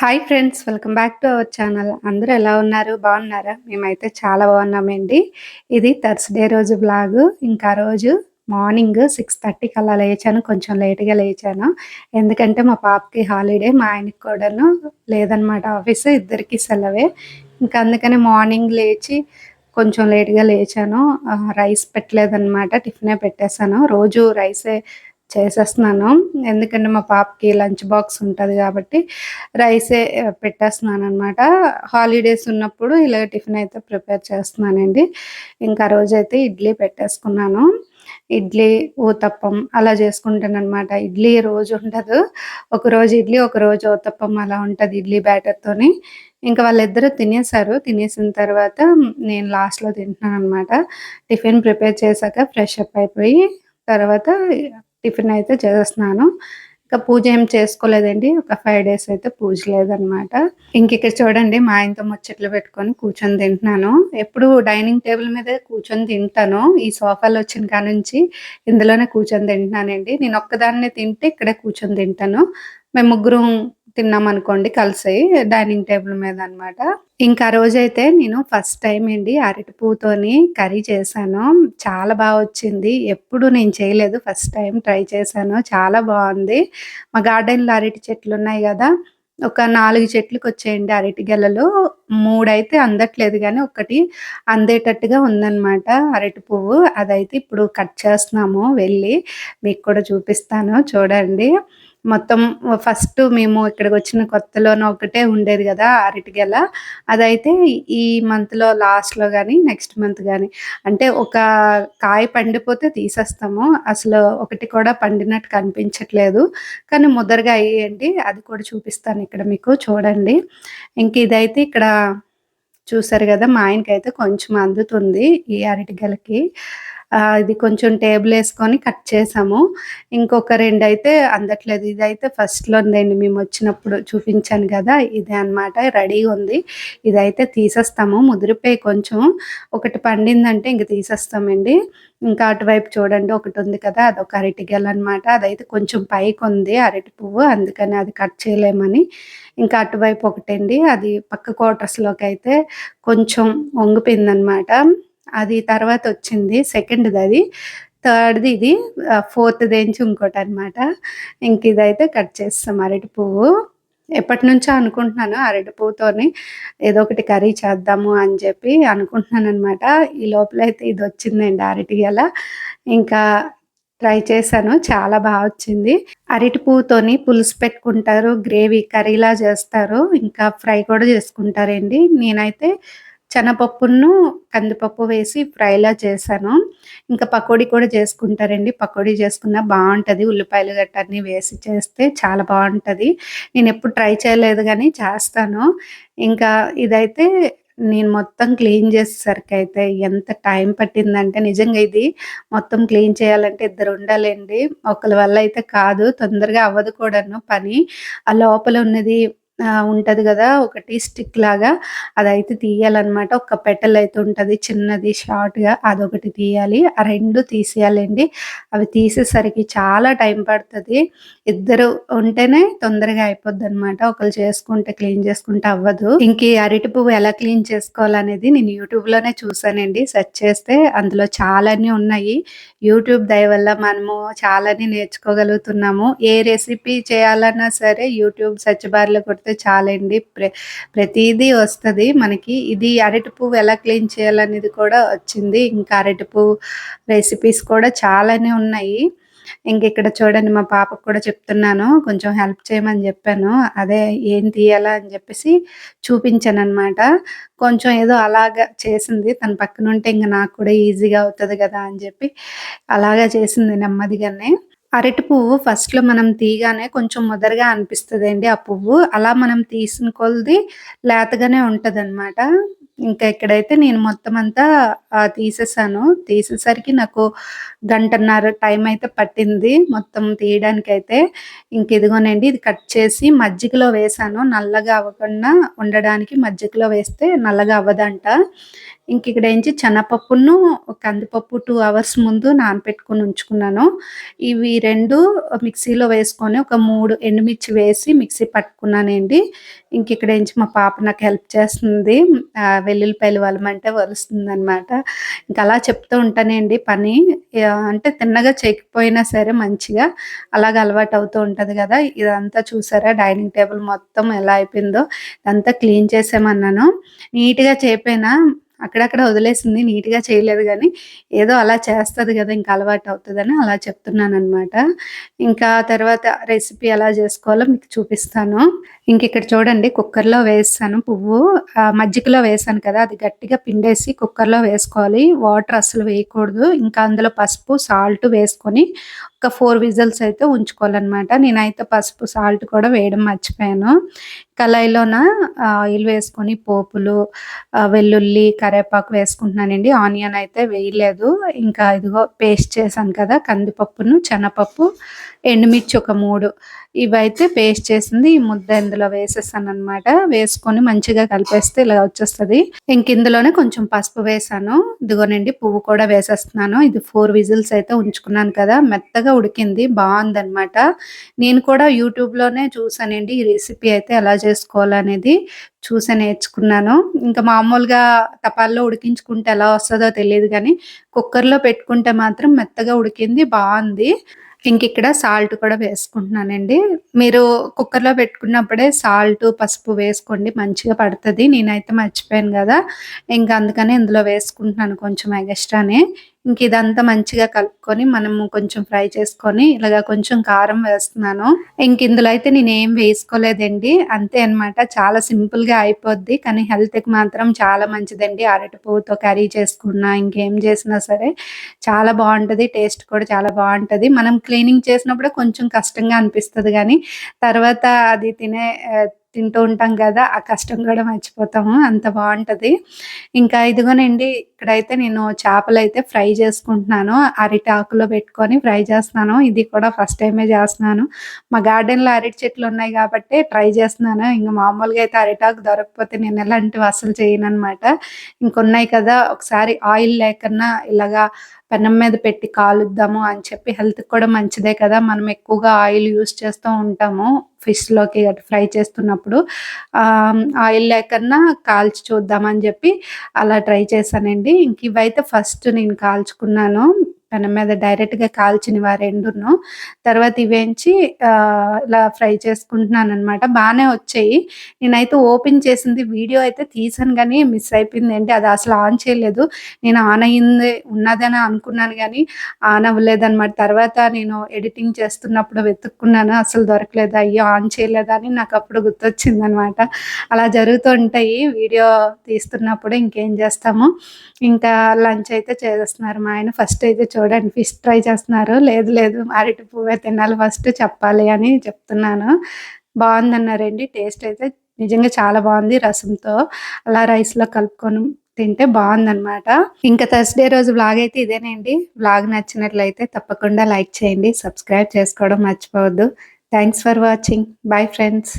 Hi friends welcome back to our channel అందరూ ఎలా ఉన్నారు? బాగున్నారా? మేమైతే చాలా బాగున్నామండి. ఇది థర్స్డే రోజు బ్లాగ్ ఇంకా రోజు మార్నింగ్ సిక్స్ థర్టీకి అలా లేచాను. కొంచెం లేట్గా లేచాను. ఎందుకంటే మా పాపకి హాలిడే మా ఆయనకి కూడాను లేదనమాట ఆఫీస్ ఇద్దరికి సెలవే. ఇంకా అందుకని మార్నింగ్ లేచి కొంచెం లేట్గా లేచాను. రైస్ పెట్టలేదన్నమాట టిఫినే పెట్టేశాను. రోజు రైసే చేసేస్తున్నాను. ఎందుకంటే మా పాపకి లంచ్ బాక్స్ ఉంటుంది కాబట్టి రైసే పెట్టేస్తున్నాను అనమాట హాలిడేస్ ఉన్నప్పుడు ఇలా టిఫిన్ అయితే ప్రిపేర్ చేస్తున్నానండి. ఇంకా రోజైతే ఇడ్లీ పెట్టేసుకున్నాను. ఇడ్లీ ఊతప్పం అలా చేసుకుంటాను అనమాట ఇడ్లీ రోజు ఉండదు. ఒకరోజు ఇడ్లీ ఒక రోజు ఊతప్పం అలా ఉంటుంది ఇడ్లీ బ్యాటర్తోని ఇంకా వాళ్ళిద్దరూ తినేసారు తినేసిన తర్వాత నేను లాస్ట్లో తింటున్నాను అనమాట టిఫిన్ ప్రిపేర్ చేశాక ఫ్రెష్ అప్ అయిపోయి తర్వాత టిఫిన్ అయితే చేస్తున్నాను ఇంకా పూజ ఏం చేసుకోలేదండి. ఒక ఫైవ్ డేస్ అయితే పూజ లేదనమాట. ఇంక ఇక్కడ చూడండి మా ఆయనతో ముచ్చట్లు పెట్టుకొని కూర్చొని తింటున్నాను. ఎప్పుడు డైనింగ్ టేబుల్ మీద కూర్చొని తింటాను. ఈ సోఫాలో వచ్చిన కాడ నుంచి ఇందులోనే కూర్చొని తింటున్నానండి. నేను ఒక్కదాన్నే తింటే ఇక్కడే కూర్చొని తింటాను. మేము ముగ్గురం తిన్నాం అనుకోండి కలిసి డైనింగ్ టేబుల్ మీద అనమాట ఇంకా రోజైతే నేను ఫస్ట్ టైం అండి అరటి కర్రీ చేశాను. చాలా బాగా వచ్చింది. ఎప్పుడు నేను చేయలేదు ఫస్ట్ టైం ట్రై చేశాను. చాలా బాగుంది. మా గార్డెన్లో అరటి చెట్లు ఉన్నాయి కదా ఒక నాలుగు చెట్లకు వచ్చేయండి అరటి గెలలు. మూడైతే అందట్లేదు కానీ ఒకటి అందేటట్టుగా ఉందన్నమాట అరటి పువ్వు. అదైతే ఇప్పుడు కట్ చేస్తున్నాము వెళ్ళి మీకు కూడా చూపిస్తాను. చూడండి. మొత్తం ఫస్ట్ మేము ఇక్కడికి వచ్చిన కొత్తలోనే ఒకటే ఉండేది కదా అరటి గెల అదైతే ఈ మంత్లో లాస్ట్లో కానీ నెక్స్ట్ మంత్ కానీ అంటే ఒక కాయ పండిపోతే తీసేస్తాము. అసలు ఒకటి కూడా పండినట్టు కనిపించట్లేదు. కానీ ముద్దరగా అయ్యేయండి. అది కూడా చూపిస్తాను ఇక్కడ మీకు. చూడండి. ఇంక ఇదైతే ఇక్కడ చూసారు కదా మా ఆయనకైతే కొంచెం అందుతుంది ఈ అరటి గెలకి ఇది కొంచెం టేబుల్ వేసుకొని కట్ చేసాము. ఇంకొక రెండు అయితే అందట్లేదు. ఇది అయితే ఫస్ట్లో ఉందండి. మేము వచ్చినప్పుడు చూపించాను కదా ఇదే అనమాట రెడీగా ఉంది. ఇదైతే తీసేస్తాము. ముదిరిపోయి కొంచెం. ఒకటి పండిందంటే ఇంక తీసేస్తామండి. ఇంకా అటువైపు చూడండి. ఒకటి ఉంది కదా అదొక అరటి గెల అనమాట అదైతే కొంచెం పైకి ఉంది అరటి పువ్వు. అందుకని అది కట్ చేయలేమని. ఇంకా అటువైపు ఒకటండి. అది పక్క క్వార్టర్స్లోకి అయితే కొంచెం వంగిపోయిందనమాట అది తర్వాత వచ్చింది సెకండ్ది అది. థర్డ్ది ఇది ఫోర్త్ దేంచి ఇంకోటి అనమాట ఇంక ఇదైతే కట్ చేస్తాం అరటి పువ్వు. ఎప్పటి నుంచో అనుకుంటున్నాను అరటి పువ్వుతోని ఏదో ఒకటి కర్రీ చేద్దాము అని చెప్పి అనుకుంటున్నాను అనమాట ఈ లోపల అయితే ఇది వచ్చిందండి అరటి గల ఇంకా ట్రై చేశాను చాలా బాగా వచ్చింది. అరటి పువ్వుతోని పులుసు పెట్టుకుంటారు గ్రేవీ కర్రీలా చేస్తారు ఇంకా ఫ్రై కూడా చేసుకుంటారండి. నేనైతే శనగపప్పును కందిపప్పు వేసి ఫ్రైలా చేశాను. ఇంకా పకోడీ కూడా చేసుకుంటారండి. పకోడీ చేసుకున్నా బాగుంటుంది. ఉల్లిపాయలు గట్ట అన్నీ వేసి చేస్తే చాలా బాగుంటుంది. నేను ఎప్పుడు ట్రై చేయలేదు కానీ చేస్తాను. ఇంకా ఇదైతే నేను మొత్తం క్లీన్ చేసేసరికి అయితే ఎంత టైం పట్టిందంటే నిజంగా ఇది మొత్తం క్లీన్ చేయాలంటే ఇద్దరు ఉండాలండి. ఒకరి వల్ల అయితే కాదు. తొందరగా అవ్వదు కూడాను పని. ఆ లోపల ఉన్నది ఉంటుంది కదా ఒకటి స్టిక్ లాగా. అదైతే తీయాలన్నమాట. ఒక పెట్టెలు అయితే ఉంటుంది చిన్నది షార్ట్గా అదొకటి తీయాలి. ఆ రెండు తీసేయాలండి. అవి తీసేసరికి చాలా టైం పడుతుంది. ఇద్దరు ఉంటేనే తొందరగా అయిపోద్ది అనమాట ఒకరు చేసుకుంటే క్లీన్ చేసుకుంటే అవ్వదు. ఇంక అరటి పువ్వు ఎలా క్లీన్ చేసుకోవాలనేది నేను యూట్యూబ్లోనే చూసానండి. సెర్చ్ చేస్తే అందులో చాలానే ఉన్నాయి. యూట్యూబ్ దయ వల్ల మనము చాలానే నేర్చుకోగలుగుతున్నాము. ఏ రెసిపీ చేయాలన్నా సరే యూట్యూబ్ సెర్చ్ బార్లో కొడితే చేస్తే చాలండి. ప్ర ప్రతిదీ వస్తుంది. మనకి ఇది అరటి పువ్వు ఎలా క్లీన్ చేయాలనేది కూడా వచ్చింది. ఇంకా అరటి పువ్వు రెసిపీస్ కూడా చాలానే ఉన్నాయి. ఇంక ఇక్కడ చూడండి మా పాపకు కూడా చెప్తున్నాను. కొంచెం హెల్ప్ చేయమని చెప్పాను. అదే ఏం తీయాలా అని చెప్పేసి చూపించాను అనమాట కొంచెం ఏదో అలాగా చేసింది. తన పక్కన ఉంటే ఇంకా నాకు కూడా ఈజీగా అవుతుంది కదా అని చెప్పి అలాగా చేసింది నెమ్మదిగానే. అరటి పువ్వు ఫస్ట్‌లో మనం తీయగానే కొంచెం ముదరగా అండి ఆ పువ్వు. అలా మనం తీసిన కొలది లేతగానే ఉంటుంది అనమాట ఇంకా ఇక్కడైతే నేను మొత్తం అంతా తీసేసాను. తీసేసరికి నాకు గంటన్నర టైం అయితే పట్టింది మొత్తం తీయడానికైతే. ఇంక ఇదిగోనండి ఇది కట్ చేసి మజ్జిగలో వేసాను నల్లగా అవ్వకుండా ఉండడానికి మజ్జిగలో వేస్తే నల్లగా అవ్వదంట. ఇంక ఇక్కడ ఏంచి శనగపప్పును, కందిపప్పు టూ అవర్స్ ముందు నానపెట్టుకుని ఉంచుకున్నాను. ఇవి రెండు మిక్సీలో వేసుకొని ఒక మూడు ఎండుమిర్చి వేసి మిక్సీ పట్టుకున్నానండి. ఇంక ఇక్కడ ఏంచి మా పాప నాకు హెల్ప్ చేస్తుంది. వెల్లుల్లిపాయలు వలమంటే వలుస్తుందనమాట. ఇంకా అలా చెప్తూ ఉంటానండి పని. అంటే తిన్నగా చేయకపోయినా సరే మంచిగా అలాగ అలవాటు అవుతూ ఉంటుంది కదా ఇదంతా చూసారా డైనింగ్ టేబుల్ మొత్తం ఎలా అయిపోయిందో ఇదంతా క్లీన్ చేసామన్నాను నీట్‌గా చేయపోయినా అక్కడక్కడ వదిలేసింది. నీట్‌గా చేయలేదు కానీ ఏదో అలా చేస్తుంది కదా ఇంకా అలవాటు అవుతుందని అలా చెప్తున్నాను అనమాట ఇంకా తర్వాత రెసిపీ ఎలా చేసుకోవాలో మీకు చూపిస్తాను. ఇంక ఇక్కడ చూడండి కుక్కర్‌లో వేసాను పువ్వు. మజ్జిగలో వేసాను కదా! అది గట్టిగా పిండేసి కుక్కర్‌లో వేసుకోవాలి. వాటర్ అసలు వేయకూడదు. ఇంకా అందులో పసుపు, సాల్ట్ వేసుకొని ఒక ఫోర్ విజిల్స్ అయితే ఉంచుకోవాలన్నమాట నేనైతే పసుపు, సాల్ట్ కూడా వేయడం మర్చిపోయాను. కళాయిలోన ఆయిల్ వేసుకొని పోపులు, వెల్లుల్లి, కరివేపాకు వేసుకుంటున్నానండి. ఆనియన్ అయితే వేయలేదు. ఇంకా ఇదిగో పేస్ట్ చేశాను కదా! కందిపప్పును, శనగపప్పు, ఎండుమిర్చి ఒక మూడు ఇవైతే పేస్ట్ చేసింది ఈ ముద్ద ఇందులో వేసేసాను అనమాట వేసుకొని మంచిగా కలిపేస్తే ఇలా వచ్చేస్తుంది ఇంక ఇందులోనే కొంచెం పసుపు వేసాను ఇదిగోనండి పువ్వు కూడా వేసేస్తున్నాను. ఇది ఫోర్ విజిల్స్ అయితే ఉంచుకున్నాను కదా! మెత్తగా ఉడికింది. బాగుందనమాట నేను కూడా యూట్యూబ్‌లోనే చూసానండి ఈ రెసిపీ అయితే ఎలా చేసుకోవాలనేది చూసే నేర్చుకున్నాను. ఇంకా మామూలుగా తపాల్లో ఉడికించుకుంటే ఎలా వస్తుందో తెలియదు కానీ కుక్కర్‌లో పెట్టుకుంటే మాత్రం మెత్తగా ఉడికింది. బాగుంది ఇంక ఇక్కడ సాల్ట్ కూడా వేసుకుంటున్నానండి. మీరు కుక్కర్‌లో పెట్టుకున్నప్పుడే సాల్ట్, పసుపు వేసుకోండి మంచిగా పడుతుంది నేనైతే మర్చిపోయాను కదా ఇంకా అందుకని ఇందులో వేసుకుంటున్నాను కొంచెం ఎగస్ట్రానే. ఇంక ఇదంతా మంచిగా కలుపుకొని మనము కొంచెం ఫ్రై చేసుకొని ఇలాగ కొంచెం కారం వేస్తున్నాను. ఇంక ఇందులో అయితే నేనేం వేసుకోలేదండి. అంతే అనమాట. చాలా సింపుల్‌గా అయిపోద్ది. కానీ హెల్త్‌కి మాత్రం చాలా మంచిదండి. అరటి పువ్వుతో కర్రీ చేసుకున్నా, ఇంకేం చేసినా సరే చాలా బాగుంటుంది టేస్ట్ కూడా చాలా బాగుంటుంది మనం క్లీనింగ్ చేసినప్పుడు కొంచెం కష్టంగా అనిపిస్తుంది కానీ తర్వాత అది తినే తింటూ ఉంటాం కదా ఆ కష్టం కూడా మర్చిపోతాము. అంత బాగుంటుంది ఇంకా ఇదిగోనండి ఇక్కడైతే నేను చేపలు అయితే ఫ్రై చేసుకుంటున్నాను. అరిటాకులో పెట్టుకొని ఫ్రై చేస్తున్నాను. ఇది కూడా ఫస్ట్ టైమే చేస్తున్నాను. మా గార్డెన్‌లో అరటి చెట్లు ఉన్నాయి కాబట్టి ట్రై చేస్తున్నాను. ఇంకా మామూలుగా అయితే అరిటాకు దొరకకపోతే నేను ఇలాంటివి చేయను అనమాట ఇంకున్నాయి కదా! ఒకసారి ఆయిల్ లేకన్నా ఇలాగా పెనం మీద పెట్టి కాలుద్దాము అని చెప్పి హెల్త్‌కి కూడా మంచిదే కదా! మనం ఎక్కువగా ఆయిల్ యూజ్ చేస్తూ ఉంటాము. ఫిష్‌లోకి అటు ఫ్రై చేస్తున్నప్పుడు. ఆయిల్ లేకన్నా కాల్చి చూద్దామని చెప్పి అలా ట్రై చేశానండి. ఇంక ఇవైతే ఫస్ట్ నేను కాల్చుకున్నాను. పెనం మీద డైరెక్ట్‌గా కాల్చినవి ఆ రెండును. తర్వాత ఇవేంచి ఇలా ఫ్రై చేసుకుంటున్నాను అనమాట బాగానే వచ్చాయి. నేనైతే ఓపెన్ చేసింది వీడియో అయితే తీసాను కానీ మిస్ అయిపోయింది అండి అది అసలు ఆన్ చేయలేదు. నేను ఆన్ అయింది ఉన్నదని అనుకున్నాను కానీ ఆన్ అవ్వలేదన్నమాట తర్వాత నేను ఎడిటింగ్ చేస్తున్నప్పుడు వెతుక్కున్నాను. అసలు దొరకలేదు. అయ్యో! ఆన్ చేయలేదా అని గుర్తొచ్చింది గుర్తొచ్చిందనమాట. అలా జరుగుతూ ఉంటాయి. వీడియో తీస్తున్నప్పుడు ఇంకేం చేస్తాము. ఇంకా లంచ్ అయితే చేస్తున్నారు మా ఆయన. ఫస్ట్ అయితే చూడండి ఫిష్ ట్రై చేస్తున్నారు. లేదు లేదు అరటి పువ్వే తినాలి ఫస్ట్ చెప్పాలి అని చెప్తున్నాను. బాగుందన్నారండి టేస్ట్ అయితే నిజంగా చాలా బాగుంది రసంతో. అలా రైస్‌లో కలుపుకొని తింటే బావుందనమాట. ఇంకా థర్స్‌డే రోజు బ్లాగ్ అయితే ఇదేనండి. బ్లాగ్ నచ్చినట్లయితే తప్పకుండా లైక్ చేయండి. సబ్స్క్రైబ్ చేసుకోవడం మర్చిపోవద్దు. Thanks for watching. Bye friends.